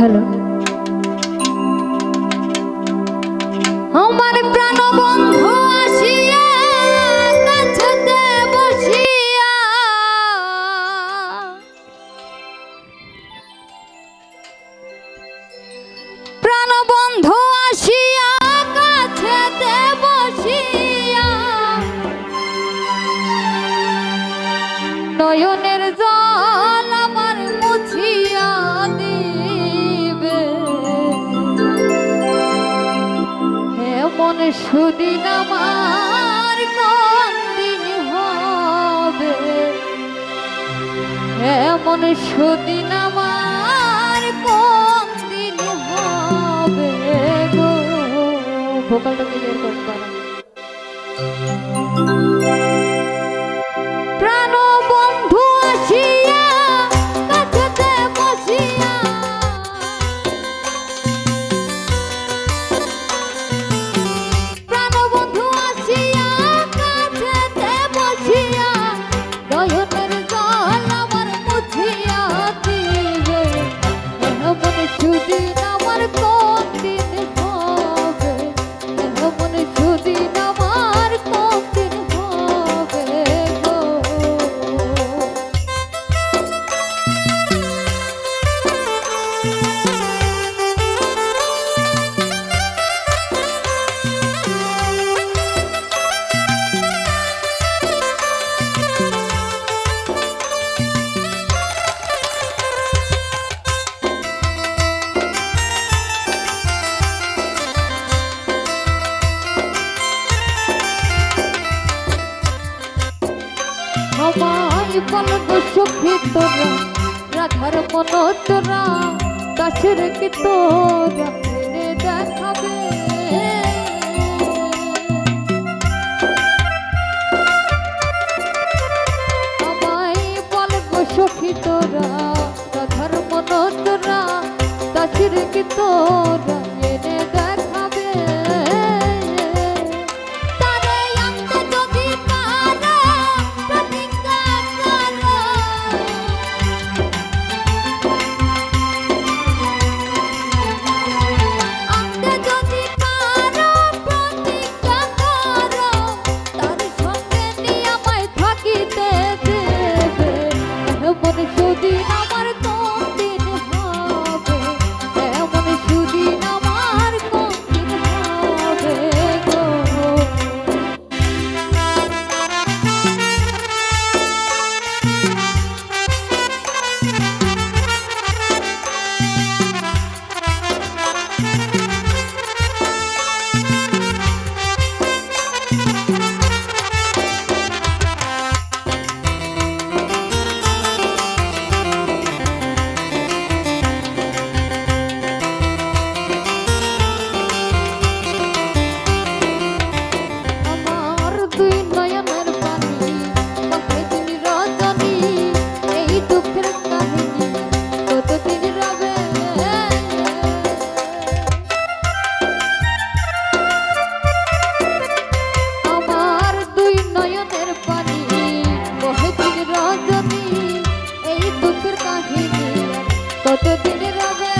Hello. हम সুদিন আমার দিন হবে। এমন সুদিন আমার দিন হবে গো। ভোকালটা ক্লিয়ার করতে পারো সবাই পালন সুখী তোরা রাধার মন তোরা কাছে রেখে তোরা কতদিন রবে?